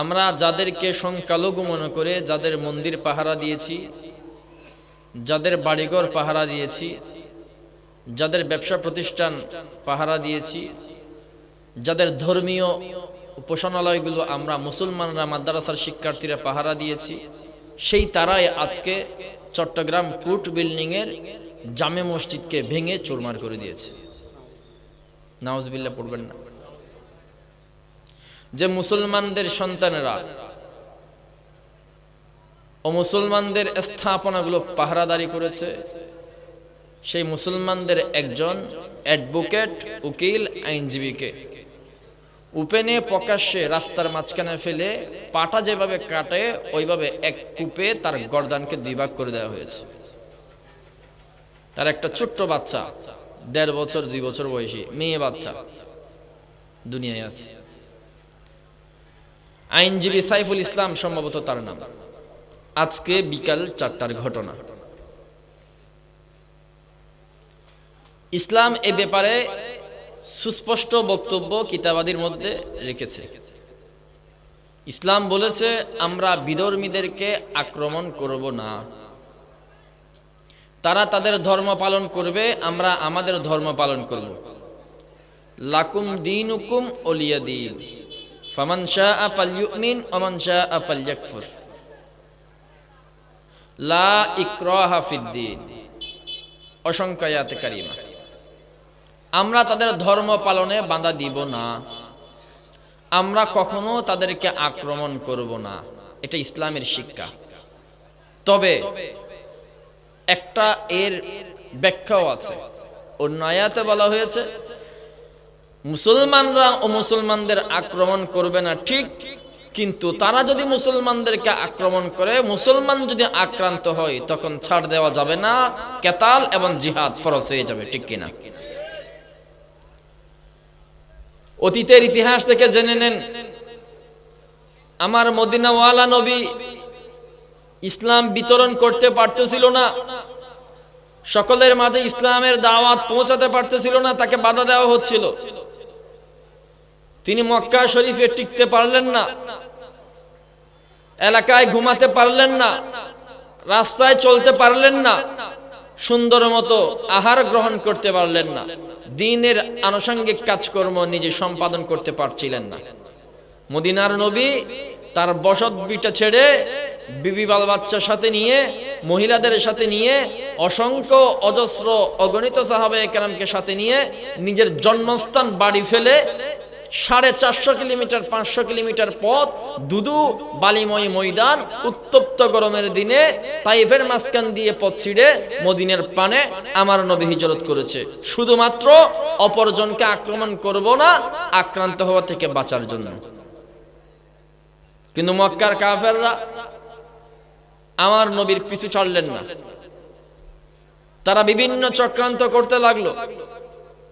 আমরা যাদেরকে সংখ্যালঘু মনে করে যাদের মন্দির পাহারা দিয়েছি, যাদের বাড়িঘর পাহারা দিয়েছি, যাদের ব্যবসা প্রতিষ্ঠান পাহারা দিয়েছি, যাদের ধর্মীয় উপাসনালয়গুলো আমরা মুসলমানরা, মাদ্রাসার শিক্ষার্থীরা পাহারা দিয়েছি, সেই তারাই আজকে চট্টগ্রাম কোর্ট বিল্ডিংয়ের জামে মসজিদকে ভেঙে চুরমার করে দিয়েছে। নাওজবিল্লা পড়বেন না। যে মুসলমানদের সন্তানেরা ও মুসলমানদের স্থাপনাগুলো পাহারাদারি করেছে, সেই মুসলমানদের একজন অ্যাডভোকেট, উকিল, আইনজীবীকে উপেনে প্রকাশ্যে রাস্তার মাঝখানে ফেলে পাটা যেভাবে কাটে, ওইভাবে এক কূপে তার গর্দানকে দুই ভাগ করে দেওয়া হয়েছে। তার একটা ছোট্ট বাচ্চা, দেড় বছর, দুই বছর বয়সী, মেয়ে বাচ্চা, দুনিয়ায় আছে। আইনজীবী সাইফুল ইসলাম সম্ভবত তার নাম। আজকে বিকাল চারটার ঘটনা। ইসলাম এ ব্যাপারে সুস্পষ্ট বক্তব্য কিতাবাদির মধ্যে রেখেছে। ইসলাম বলেছে, আমরা বিধর্মীদেরকে আক্রমণ করব না। তারা তাদের ধর্ম পালন করবে, আমরা আমাদের ধর্ম পালন করব। লাকুম দিন হুকুম অলিয়া দিন। ফামান শাহ ফালইউমিন ওমান শাহ ফালইয়াকফুর। লা ইকরাহা ফিদ্দিন অসংখ্য আয়াতে কারিমা। আমরা তাদের ধর্ম পালনে বাধা দিব না। আমরা কখনো তাদেরকে আক্রমণ করব না। এটা ইসলামের শিক্ষা। তবে একটা এর ব্যাখ্যাও আছে। অন্য আয়াতে বলা হয়েছে মুসলমানরা ও মুসলমানদের আক্রমণ করবে না, ঠিক? কিন্তু তারা যদি মুসলমানদেরকে আক্রমণ করে, মুসলমান যদি আক্রান্ত হয়, তখন ছাড় দেওয়া যাবে না। কেতাল এবং জিহাদ ফরজ হয়ে যাবে, ঠিক কিনা? অতীতের ইতিহাস থেকে জেনে নেন। আমার মদিনাওয়ালা নবী ইসলাম বিতরণ করতে পারতেছিল না। সকলের মাঝে ইসলামের দাওয়াত পৌঁছাতে পারতেছিল না, তাকে বাধা দেওয়া হচ্ছিল। তিনি মক্কা শরীফে টিকতে পারলেন না। এলাকায় ঘুমাতে পারলেন না। রাস্তায় চলতে পারলেন না। সুন্দর মতো আহার গ্রহণ করতে পারলেন না। দিনের আনুষঙ্গিক কাজকর্ম নিজে সম্পাদন করতে পারছিলেন না। মদিনার নবী তার বসত বিটা ছেড়ে বিবি বাল বাচ্চার সাথে নিয়ে, মহিলাদের সাথে নিয়ে, অসংখ্য অজস্র অগণিত সাহাবে একরামকে সাথে নিয়ে নিজের জন্মস্থান বাড়ি ফেলে সাড়ে চারশো কিলোমিটার, পাঁচশো কিলোমিটার পথ দুদু বালিময় ময়দান উত্তপ্ত গরমের দিনে তাইফের মাঝখান দিয়ে পথ ছিঁড়ে মদিনের পানে আমার নবী হিজরত করেছে। শুধুমাত্র অপরজনকে আক্রমণ করব না, আক্রান্ত হওয়া থেকে বাঁচার জন্য। কিন্তু মক্কার কাফেররা আমার নবীর পিছু ছাড়লেন না। তারা বিভিন্ন চক্রান্ত করতে লাগল।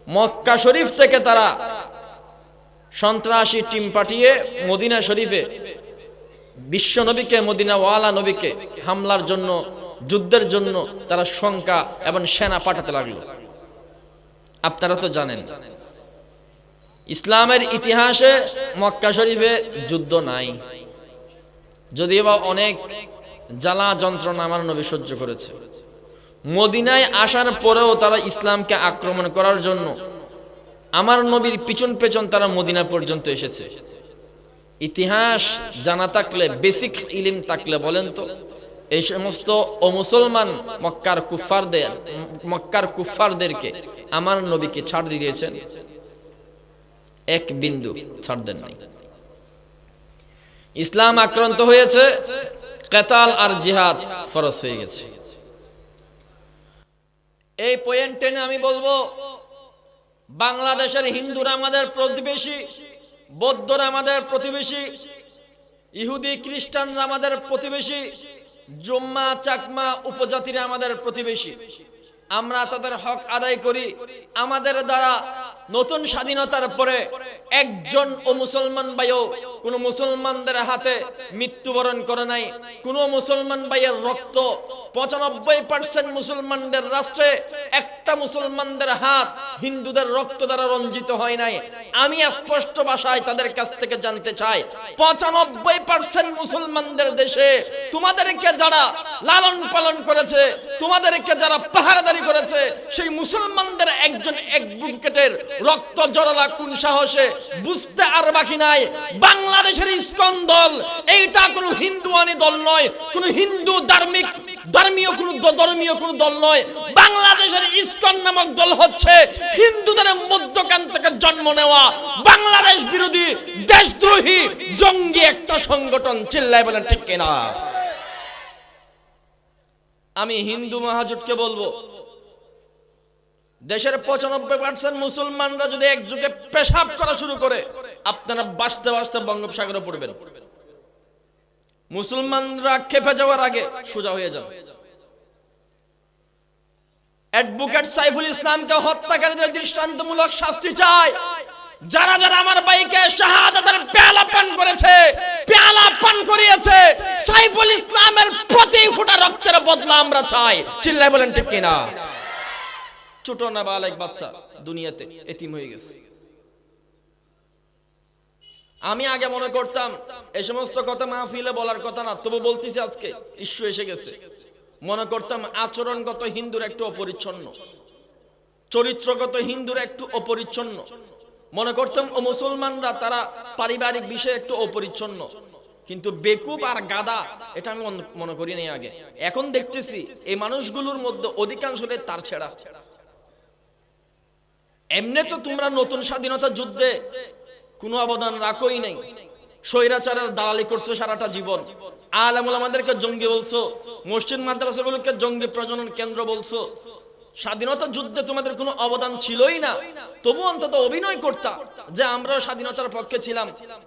মক্কা শরীফ থেকে তারা সন্ত্রাসী টিম পাঠিয়ে মদিনা শরীফে, বিশ্ব নবীকে মদিনা ওয়ালা নবীকে হামলার জন্য, যুদ্ধের জন্য তারা শঙ্কা এবং সেনা পাঠাতে লাগল। আপনারা তো জানেন, ইসলামের ইতিহাসে মক্কা শরীফে যুদ্ধ নাই। যদিও বা অনেক জ্বালা যন্ত্রণা আমার নবী সহ্য করেছে। মদিনায় আসার পরেও তারা ইসলামকে আক্রমণ করার জন্য আমার নবীর পিছন পেছন তারা মদিনা পর্যন্ত এসেছে। ইতিহাস জানা থাকলে বেসিক ইলিম থাকলে বলেন তো, এই সমস্ত অমুসলমান মক্কার কুফারদের মক্কার কুফারদেরকে আমার নবীকে ছাড় দিয়েছেন। এক বিন্দু ছাড় দেন নাই ইসলাম আক্রান্ত হয়েছে, কেতাল আর জিহাদ ফরজ হয়ে গেছে। এই পয়েন্ট টেনে আমি বলব, বাংলাদেশের হিন্দুরা আমাদের প্রতিবেশী, বৌদ্ধরা আমাদের প্রতিবেশী, ইহুদি, খ্রিস্টানরা আমাদের প্রতিবেশী, জম্মা, চাকমা উপজাতিরা আমাদের প্রতিবেশী। আমরা তাদের হক আদায় করি, আমাদের দ্বারা নতুন স্বাধীনতার পরে একজন ও মুসলমান ভাইও কোন মুসলমানদের হাতে মৃত্যুবরণ করে নাই। কোন মুসলমান ভাইয়ের রক্ত, পঁচানব্বই পার্সেন্ট মুসলমানদের রাষ্ট্রে একটা মুসলমানদের হাত হিন্দুদের রক্ত দ্বারা রঞ্জিত হয় নাই। আমি স্পষ্ট ভাষায় তাদের কাছ থেকে জানতে চাই, পঁচানব্বই পার্সেন্ট মুসলমানদের দেশে তোমাদেরকে যারা লালন পালন করেছে, তোমাদেরকে যারা পাহারাদারি করেছে, সেই মুসলমানদের একজন অ্যাডভোকেটের রক্ত জড়ালা কোন সাহসে বুঝতে আর বাকি নাই। বাংলাদেশের ইস্কন দল, এইটা কোনো হিন্দুয়ানি দল নয়, কোনো হিন্দু ধার্মিক, ধর্মীয় কোন ধর্মীয় কোন দল নয়। বাংলাদেশের ইস্কন নামক দল হচ্ছে হিন্দুদের মধ্যকান থেকে জন্ম নেওয়া বাংলাদেশ বিরোধী দেশদ্রোহী জঙ্গি একটা সংগঠন, চিল্লায় বলেন ঠিক কিনা। আমি হিন্দু মহাজোটকে বলব, দেশের পঁচানব্বই পার্সেন্ট মুসলমানরা যদি একযোগে পেশাব করা শুরু করে আপনারা বাঁচতে বাঁচতে বঙ্গোপসাগরে পড়বেন। মুসলমানরা খেপে যাওয়ার আগে সোজা হয়ে যান। অ্যাডভোকেট সাইফুল ইসলামকে হত্যাকারীদের দৃষ্টান্তমূলক শাস্তি চায় যারা যারা আমার ভাইকে শাহাদাতের পেয়ালা পান করেছে, পেয়ালা পান করিয়েছে, সাইফুল ইসলামের প্রতি ফুটা রক্তের বদলা আমরা চাই। চিল্লায় বলেন ঠিক কিনা? ছোট না বালেক বাচ্চা দুনিয়াতে এতিম হয়ে গেছে। আমি আগে মনে করতাম এই সমস্ত কথা মাহফিলে বলার কথা না, তবু বলতেছি আজকে, ইস্যু এসে গেছে। মনে করতাম, আচরণগত হিন্দুর একটু অপরিচ্ছন্ন, চরিত্রগত হিন্দুর একটু অপরিচ্ছন্ন। মনে করতাম, ও মুসলমানরা, তারা পারিবারিক বিষয়ে একটু অপরিচ্ছন্ন। কিন্তু বেকুব আর গাদা, এটা আমি মনে করি নাই আগে। এখন দেখতেছি এই মানুষগুলোর মধ্যে অধিকাংশদের তার ছেড়া। এমনি তো তোমরা নতুন স্বাধীনতা যুদ্ধে কোনো অবদান রাখোই নাই। স্বৈরাচারের দালালি করছ সারাটা জীবন। আলামুল আমাদেরকে জঙ্গি বলছো, মসজিদ মাদ্রাসাগুলোকে জঙ্গি প্রজনন কেন্দ্র বলছো। স্বাধীনতা যুদ্ধে তোমাদের কোনো অবদান ছিলই না। তবু অন্তত অভিনয় করতা, যে আমরাও স্বাধীনতার পক্ষে ছিলাম,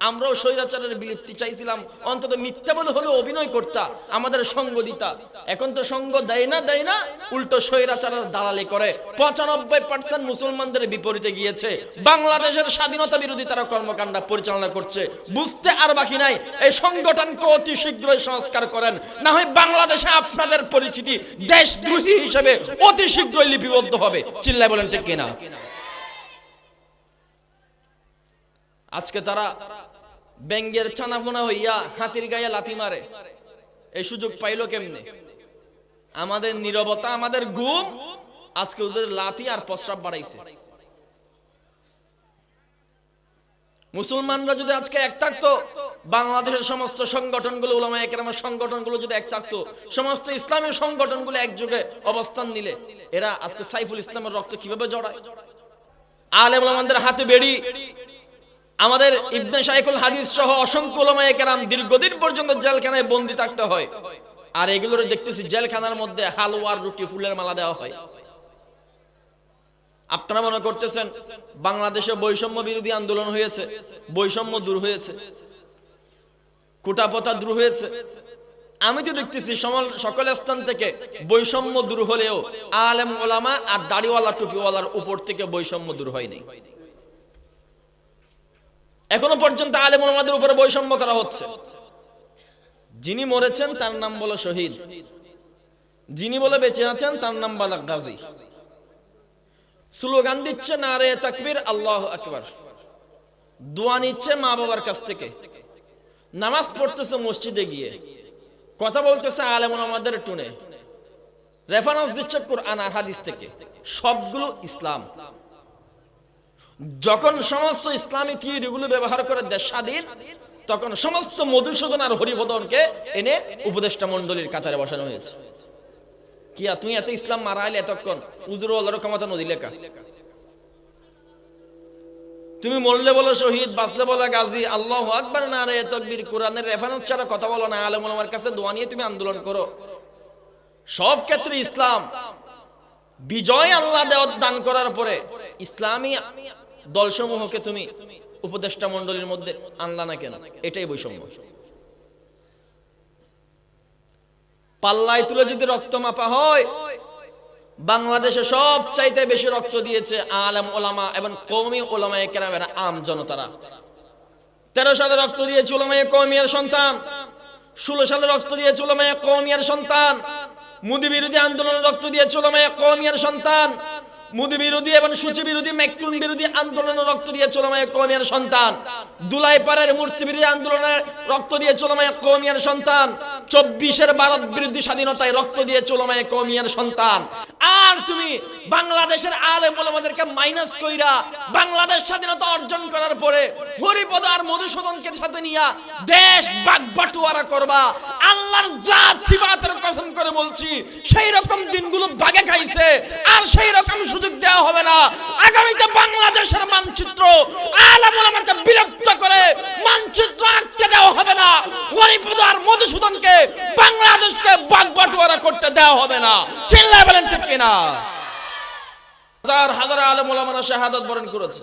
আমরাও স্বৈরাচারের বিলুপ্তি চাইছিলাম, অন্তত মিথ্যা বলে হলেও অভিনয় করতা, আমাদের সঙ্গ দিতা এখন তো সঙ্গ দেয় না দেয় না, উল্টো স্বৈরাচারের দালালি করে। পঁচানব্বই পার্সেন্ট মুসলমানদের বিপরীতে গিয়েছে। বাংলাদেশের স্বাধীনতা বিরোধী তারা কর্মকাণ্ড পরিচালনা করছে। বুঝতে আর বাকি নাই, এই সংগঠনকে অতি শীঘ্রই সংস্কার করেন। না হয় বাংলাদেশে আপনাদের পরিচিতি দেশদ্রোহী হিসেবে অতি শীঘ্রই লিপিবদ্ধ হবে। চিল্লায় বলেন, ঠিক কিনা? আজকে তারা ব্যাঙ্গের ছানাফোনা হইয়া হাতির গায়ে লাথি মারে। এই সুযোগ পাইলো কেমনে? আমাদের নীরবতা, আমাদের ঘুম, আজকে ওদের লাথি আর প্রস্রাব বাড়াইছে। মুসলমানরা যদি আজকে এক থাকতো বাংলাদেশের সমস্ত সংগঠনগুলো উলামা একরামের সংগঠনগুলো যদি এক থাকতো, সমস্ত ইসলামী সংগঠনগুলো একযোগে অবস্থান নিলে, এরা আজকে সাইফুল ইসলামের রক্ত কীভাবে জড়ায়? আলেম ওলামাদের হাতে বেড়ি, আমাদের ইবনে শাইখুল হাদিস সহ অসংখ্য ওলামায়ে কেরাম দীর্ঘদিন পর্যন্ত জেলখানায় বন্দি থাকতে হয়। আর এগুলোর দেখতেছি জেলখানার মধ্যে হালুয়ার রুটি, ফুলের মালা দেওয়া হয়। আপনারা মনে করতেছেন, বাংলাদেশে বৈষম্য বিরোধী আন্দোলন হয়েছে, বৈষম্য দূর হয়েছে। কুটাপথা দূর হয়েছে। আমি তো দেখতেছি সকল স্থান থেকে বৈষম্য দূর হলেও আলেম ওলামা আর দাড়িওয়ালা, টুপিওয়ালার উপর থেকে বৈষম্য দূর হয়নি। এখনও পর্যন্ত আলেম ওলামাদের উপরে বৈষম্য করা হচ্ছে। যিনি মরেছেন, তার নাম বলো শহীদ। যিনি বলে বেঁচে আছেন, তার নাম বলা গাজী। স্লোগান দিচ্ছে না রে তাকবীর, আল্লাহ আকবার। দোয়া নিচ্ছে মা বাবার কাছ থেকে। নামাজ পড়তেছে মসজিদে গিয়ে। কথা বলতেছে আলেমন আমাদের টুনে। রেফারেন্স দিচ্ছে কোরআন আর হাদিস থেকে। সবগুলো ইসলাম। যখন সমস্ত ইসলামী থিওরিগুলো ব্যবহার করে দেশ স্বাধীন তখন সমস্ত মধুসূদন আর হরিবদনকে এনে উপদেষ্টা মন্ডলীর কাতারে বসানো হয়েছে। কিয়া, তুই এত ইসলাম মারা আইলে এতক্ষণ? উজুর আল্লাহর ক্ষমতা নদী লেখা। তুমি মরলে বলো শহীদ, বাঁচলে বলো গাজী। আল্লাহ আকবার না রে, তকবীর, কোরআনের রেফারেন্স ছাড়া কথা বলো না। আলেম আমার কাছে দোয়া নিয়ে তুমি আন্দোলন করো। সব ক্ষেত্রে ইসলাম বিজয় আল্লাহ দেওয়ার দান করার পরে ইসলামী দলসমূহকে তুমি উপদেষ্টা মন্ডলীর মধ্যে আনলা না কেন? এটাই বৈষম্য। পাল্লায় তুলে যদি রক্ত মাপা হয় বাংলাদেশে সব চাইতে বেশি রক্ত দিয়েছে আলেম ওলামা এবং কৌমি ওলামা কেরামের আম জনতারা। তেরো সালে রক্ত দিয়েছে ওলামায়ে কৌমিয়ার সন্তান, ষোলো সালে রক্ত দিয়েছে ওলামায়ে কৌমিয়ার সন্তান, মুদি বিরোধী আন্দোলনে রক্ত দিয়েছে ওলামায়ে কৌমিয়ার সন্তান, মুদি বিরোধী এবং সূচি বিরোধী ম্যাকটুন বিরোধী আন্দোলনে রক্ত দিয়ে চলমায় কমিয়ার সন্তান দুলাই পাড়ার মূর্তি বিরোধী আন্দোলনে রক্ত দিয়ে চলমায় কমিয়ার সন্তান চব্বিশের ভারত বিরোধী স্বাধীনতায় রক্ত দিয়ে চলমায় কৌমিয়ার সন্তান। আর তুমি বাংলাদেশের আলেম ওলামাদেরকে মাইনাস কইরা বাংলাদেশ স্বাধীনতা অর্জন করার পরে হরিপদ আর মধুসূদনকে সাথে নিয়া দেশ বাগবাটুয়ারা করবা। আল্লাহর জাত সিফাতের কসম করে বলছি সেই রকম দিনগুলো বাগে খাইছে, আর সেই রকম সুযোগ দেওয়া হবে না। আগামীতে বাংলাদেশের মানচিত্র আলেম ওলামাকে বিরক্ত করে মানচিত্র আঁকতে দেওয়া হবে না। হরিপদ আর মধুসূদনকে বাংলাদেশকে বাগবাটুয়ারা করতে দেওয়া হবে না। চিল্লায় বলেন ঠিক কিনা? হাজার হাজার আলেম ওলামারা শাহাদত বরণ করেছে।